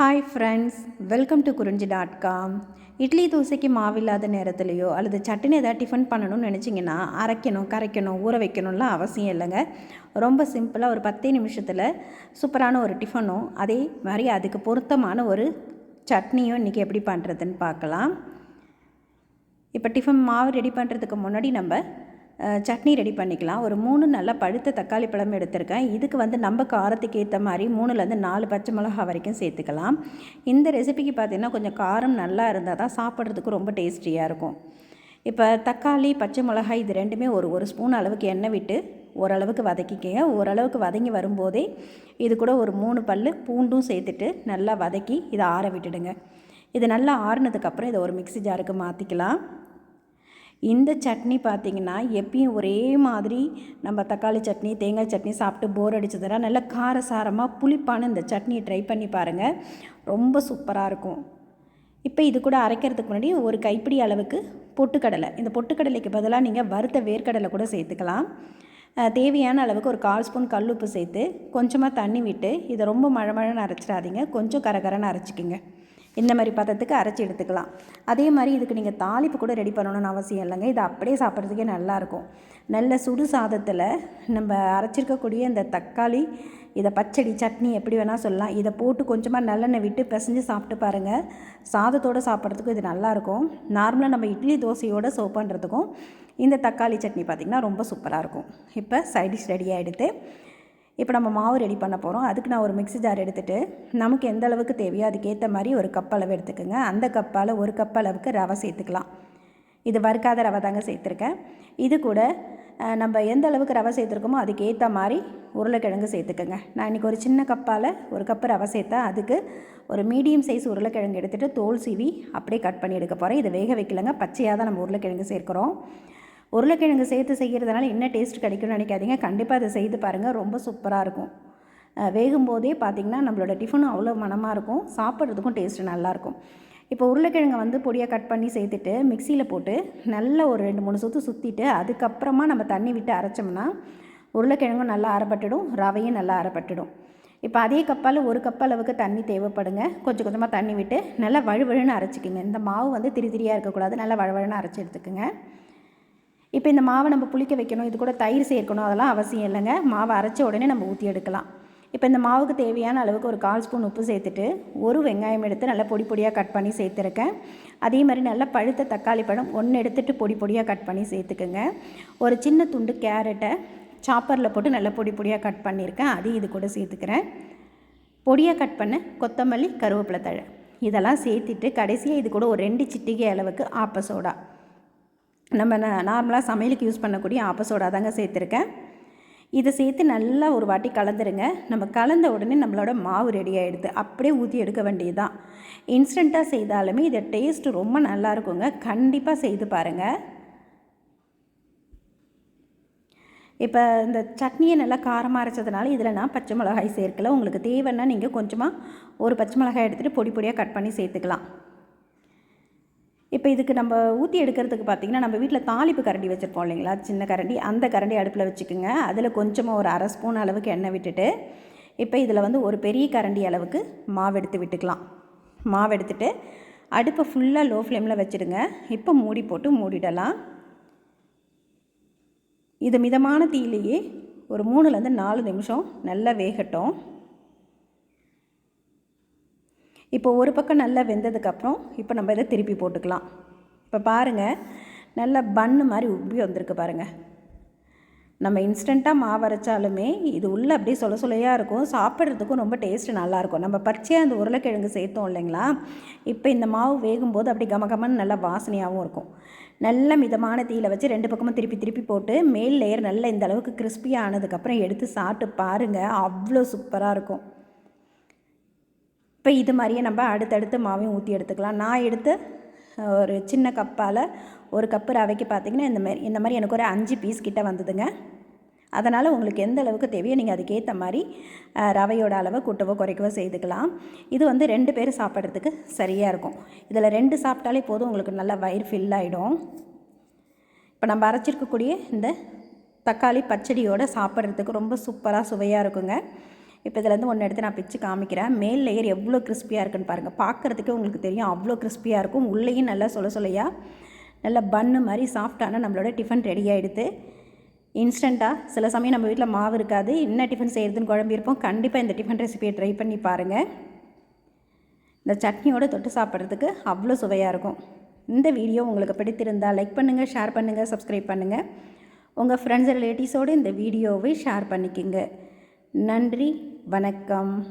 Hi friends welcome to Kurinji dot com idli தோசைக்கு மாவில்லாத நேரத்துலையோ அல்லது சட்டுன்னு ஏதாவது டிஃபன் பண்ணணும்னு நினச்சிங்கன்னா அரைக்கணும் கரைக்கணும் ஊற வைக்கணும்லாம் அவசியம் இல்லைங்க. ரொம்ப சிம்பிளாக ஒரு பத்தே நிமிஷத்தில் சூப்பரான ஒரு டிஃபனும் அதே மாதிரி அதுக்கு பொருத்தமான ஒரு சட்னியும் இன்றைக்கி எப்படி பண்ணுறதுன்னு பார்க்கலாம். இப்போ டிஃபன் மாவு ரெடி பண்ணுறதுக்கு முன்னாடி நம்ம சட்னி ரெடி பண்ணிக்கலாம். ஒரு மூணு நல்லா பழுத்த தக்காளி பழம் எடுத்திருக்கேன். இதுக்கு வந்து நம்ம காரத்துக்கு ஏற்ற மாதிரி மூணுலேருந்து நாலு பச்சை மிளகா வரைக்கும் சேர்த்துக்கலாம். இந்த ரெசிபிக்கு பார்த்தீங்கன்னா கொஞ்சம் காரம் நல்லா இருந்தால் தான் சாப்பிட்றதுக்கு ரொம்ப டேஸ்டியாக இருக்கும். இப்போ தக்காளி பச்சை மிளகாய் இது ரெண்டுமே ஒரு ஒரு ஸ்பூன் அளவுக்கு எண்ணெய் விட்டு ஓரளவுக்கு வதக்கிக்கங்க. ஓரளவுக்கு வதங்கி வரும்போதே இது கூட ஒரு மூணு பல் பூண்டும் சேர்த்துட்டு நல்லா வதக்கி இதை ஆற விட்டுடுங்க. இது நல்லா ஆறுனதுக்கப்புறம் இதை ஒரு மிக்ஸி ஜாருக்கு மாற்றிக்கலாம் இந்த சட்னி பார்த்திங்கன்னா எப்பயும் ஒரே மாதிரி நம்ம தக்காளி சட்னி தேங்காய் சட்னி சாப்பிட்டு போர் அடிச்சதுனா நல்லா காரசாரமாக புளிப்பான இந்த சட்னியை ட்ரை பண்ணி பாருங்கள் ரொம்ப சூப்பராக இருக்கும். இப்போ இது கூட அரைக்கிறதுக்கு முன்னாடி ஒரு கைப்பிடி அளவுக்கு பொட்டுக்கடலை. இந்த பொட்டுக்கடலைக்கு பதிலாக நீங்கள் வறுத்த வேர்க்கடலை கூட சேர்த்துக்கலாம். தேவையான அளவுக்கு ஒரு கால் ஸ்பூன் கல்லுப்பு சேர்த்து கொஞ்சமாக தண்ணி விட்டு இதை ரொம்ப மழை மழைன்னு அரைச்சிடாதீங்க. கொஞ்சம் கரகரன்னு அரைச்சிக்கோங்க. இந்த மாதிரி பதத்துக்கு அரைச்சி எடுத்துக்கலாம். அதே மாதிரி இதுக்கு நீங்கள் தாளிப்பு கூட ரெடி பண்ணணும்னு அவசியம் இல்லைங்க. இது அப்படியே சாப்பிட்றதுக்கே நல்லாயிருக்கும் நல்ல சுடு சாதத்தில் நம்ம அரைச்சிருக்கக்கூடிய இந்த தக்காளி இதை பச்சடி சட்னி எப்படி வேணால் சொல்லலாம். இதை போட்டு கொஞ்சமாக நல்லெண்ணெய் விட்டு பிசைஞ்சு சாப்பிட்டு பாருங்கள் சாதத்தோடு சாப்பிட்றதுக்கும் இது நல்லாயிருக்கும் நார்மலாக நம்ம இட்லி தோசையோடு சர்வ் பண்ணுறதுக்கும் இந்த தக்காளி சட்னி பார்த்திங்கன்னா ரொம்ப சூப்பராக இருக்கும். இப்போ சைடிஷ் ரெடி ஆகிடுது இப்போ நம்ம மாவு ரெடி பண்ண போகிறோம் அதுக்கு நான் ஒரு மிக்ஸி ஜார் எடுத்துகிட்டு நமக்கு எந்த அளவுக்கு தேவையோ அதுக்கேற்ற மாதிரி ஒரு கப் அளவு எடுத்துக்கோங்க. அந்த கப்பால் ஒரு கப் அளவுக்கு ரவை சேர்த்துக்கலாம். இது வறுக்காத ரவை தாங்க சேர்த்துருக்கேன். இது கூட நம்ம எந்த அளவுக்கு ரவை சேர்த்துருக்கோமோ அதுக்கேற்ற மாதிரி உருளைக்கிழங்கு சேர்த்துக்கோங்க. நான் இன்றைக்கி ஒரு சின்ன கப்பால் ஒரு கப்பு ரவை சேர்த்தா அதுக்கு ஒரு மீடியம் சைஸ் உருளைக்கிழங்கு எடுத்துகிட்டு தோல் சீவி அப்படியே கட் பண்ணி எடுக்க போகிறேன் இதை வேக வைக்கலங்க. பச்சையாக தான் நம்ம உருளைக்கிழங்கு சேர்க்குறோம். உருளைக்கிழங்கு சேர்த்து செய்கிறதுனால என்ன டேஸ்ட் கிடைக்கும்னு நினைக்காதீங்க. கண்டிப்பாக அதை செய்து பாருங்கள் ரொம்ப சூப்பராக இருக்கும். வேகும் போதே பார்த்திங்கன்னா நம்மளோட டிஃபனும் அவ்வளோ மனமாக இருக்கும். சாப்பிட்றதுக்கும் டேஸ்ட்டு நல்லாயிருக்கும் இப்போ உருளைக்கிழங்கை வந்து பொடியாக கட் பண்ணி சேர்த்துட்டு மிக்சியில் போட்டு நல்ல ஒரு ரெண்டு மூணு சுற்று சுற்றிட்டு அதுக்கப்புறமா நம்ம தண்ணி விட்டு அரைச்சோம்னா உருளைக்கிழங்கும் நல்லா அரைப்பட்டுடும் ரவையும் நல்லா அரைப்பட்டுடும். இப்போ அதே கப்பால் ஒரு கப் அளவுக்கு தண்ணி தேவைப்படுங்க. கொஞ்சம் கொஞ்சமாக தண்ணி விட்டு நல்லா வழுவழுன்னு அரைச்சிக்கிங்க. இந்த மாவு வந்து திரி திரியாக இருக்கக்கூடாது. நல்லா வழுவழுன்னு அரைச்சி எடுத்துக்கோங்க. இப்போ இந்த மாவை நம்ம புளிக்க வைக்கணும் இது கூட தயிர் சேர்க்கணும் அதெல்லாம் அவசியம் இல்லைங்க. மாவை அரைச்ச உடனே நம்ம ஊற்றி எடுக்கலாம். இப்போ இந்த மாவுக்கு தேவையான அளவுக்கு ஒரு கால் ஸ்பூன் உப்பு சேர்த்துட்டு ஒரு வெங்காயம் எடுத்து நல்லா பொடி பொடியாக கட் பண்ணி சேர்த்துருக்கேன். அதே மாதிரி நல்லா பழுத்த தக்காளி பழம் ஒன்று எடுத்துட்டு பொடி பொடியாக கட் பண்ணி சேர்த்துக்குங்க. ஒரு சின்ன துண்டு கேரட்டை சாப்பரில் போட்டு நல்லா பொடி பொடியாக கட் பண்ணியிருக்கேன். அதையும் இது கூட சேர்த்துக்கிறேன். பொடியாக கட் பண்ண கொத்தமல்லி கருவேப்பிலை தழை. இதெல்லாம் சேர்த்துட்டு கடைசியாக இது கூட ஒரு ரெண்டு சிட்டிகை அளவுக்கு ஆப்ப சோடா. நம்ம நார்மலாக சமையலுக்கு யூஸ் பண்ணக்கூடிய ஆப்பசோடா தாங்க சேர்த்துருக்கேன். இதை சேர்த்து நல்லா ஒரு வாட்டி கலந்துருங்க. நம்ம கலந்த உடனே நம்மளோட மாவு ரெடி ஆகிடுது அப்படியே ஊற்றி எடுக்க வேண்டியது தான் இன்ஸ்டண்ட்டாக செய்தாலுமே இதை டேஸ்ட்டு ரொம்ப நல்லா இருக்குங்க. கண்டிப்பாக செய்து பாருங்கள் இப்போ இந்த சட்னியை நல்லா காரமாக அரைச்சதுனால இதில் நான் பச்சை மிளகாய் சேர்க்கல. உங்களுக்கு தேவைன்னா நீங்கள் கொஞ்சமாக ஒரு பச்சை மிளகாய் எடுத்துகிட்டு பொடி பொடியாக கட் பண்ணி சேர்த்துக்கலாம். இப்போ இதுக்கு நம்ம ஊற்றி எடுக்கிறதுக்கு பார்த்திங்கன்னா நம்ம வீட்டில் தாளிப்பு கரண்டி வச்சுருப்போம் இல்லைங்களா? சின்ன கரண்டி. அந்த கரண்டி அடுப்பில் வச்சுக்கோங்க. அதில் கொஞ்சமாக ஒரு அரை ஸ்பூன் அளவுக்கு எண்ணெய் விட்டுட்டு இப்போ இதில் வந்து ஒரு பெரிய கரண்டி அளவுக்கு மாவு எடுத்து விட்டுக்கலாம். மாவு எடுத்துட்டு அடுப்பை ஃபுல்லாக லோ ஃப்ளேமில் வச்சுடுங்க. இப்போ மூடி போட்டு மூடிடலாம். இது மிதமான தீயிலேயே ஒரு மூணுலேருந்து நாலு நிமிஷம் நல்லா வேகட்டும். இப்போ ஒரு பக்கம் நல்லா வெந்ததுக்கப்புறம் இப்போ நம்ம இதை திருப்பி போட்டுக்கலாம். இப்போ பாருங்கள் நல்ல பன்னு மாதிரி உப்பி வந்திருக்கு பாருங்கள் நம்ம இன்ஸ்டண்ட்டாக மாவு அரைச்சாலுமே இது உள்ளே அப்படியே சொல சொலையாக இருக்கும். சாப்பிட்றதுக்கும் ரொம்ப டேஸ்ட்டு நல்லாயிருக்கும் நம்ம பச்சையாக அந்த உருளைக்கிழங்கு சேர்த்தோம் இல்லைங்களா? இப்போ இந்த மாவு வேகும்போது அப்படி கமகமன்னு நல்லா வாசனையாகவும் இருக்கும். நல்ல மிதமான தீயில் வச்சு ரெண்டு பக்கமும் திருப்பி திருப்பி போட்டு மேல் லேயர் நல்லா இந்த அளவுக்கு கிறிஸ்பியாக ஆனதுக்கப்புறம் எடுத்து சாப்பிட்டு பாருங்கள் அவ்வளோ சூப்பராக இருக்கும். இப்போ இது மாதிரியே நம்ம அடுத்தடுத்து மாவையும் ஊற்றி எடுத்துக்கலாம். நான் எடுத்து ஒரு சின்ன கப்பால் ஒரு கப்பு ரவைக்கு பார்த்தீங்கன்னா இந்த மாதிரி இந்த மாதிரி எனக்கு ஒரு அஞ்சு பீஸ் கிட்ட வந்ததுங்க. அதனால் உங்களுக்கு எந்த அளவுக்கு தேவையோ நீங்கள் அதுக்கேற்ற மாதிரி ரவையோட அளவை கூட்டவோ குறைக்கவோ செய்துக்கலாம். இது வந்து ரெண்டு பேர் சாப்பிட்றதுக்கு சரியாக இருக்கும். இதில் ரெண்டு சாப்பிட்டாலே போதும் உங்களுக்கு நல்லா வயிறு ஃபில் ஆகிடும் இப்போ நம்ம அரைச்சிருக்கக்கூடிய இந்த தக்காளி பச்சடியோடு சாப்பிட்றதுக்கு ரொம்ப சூப்பராக சுவையாக இருக்குங்க. இப்போ இதுலேருந்து ஒன்று எடுத்து நான் பிச்சு காமிக்கிறேன். மேல் லேயர் எவ்வளோ கிறிஸ்பியாக இருக்குன்னு பாருங்கள் பார்க்குறதுக்கே உங்களுக்கு தெரியும் அவ்வளோ கிறிஸ்பியாக இருக்கும். உள்ளேயும் நல்லா சொல்ல சொல்லையாக நல்ல பன்னு மாதிரி சாஃப்டான நம்மளோட டிஃபன் ரெடி ஆகிடுது இன்ஸ்டண்ட்டாக சில சமயம் நம்ம வீட்டில் மாவு இருக்காது. என்ன டிஃபன் செய்கிறதுன்னு குழம்பியிருப்போம் கண்டிப்பாக இந்த டிஃபன் ரெசிபியை ட்ரை பண்ணி பாருங்கள் இந்த சட்னியோடு தொட்டு சாப்பிட்றதுக்கு அவ்வளோ சுவையாக இருக்கும். இந்த வீடியோ உங்களுக்கு பிடித்திருந்தால் லைக் பண்ணுங்கள் ஷேர் பண்ணுங்கள் சப்ஸ்கிரைப் பண்ணுங்கள் உங்கள் ஃப்ரெண்ட்ஸ் ரிலேட்டிவ்ஸோடு இந்த வீடியோவை ஷேர் பண்ணிக்கோங்க. நன்றி. வணக்கம்.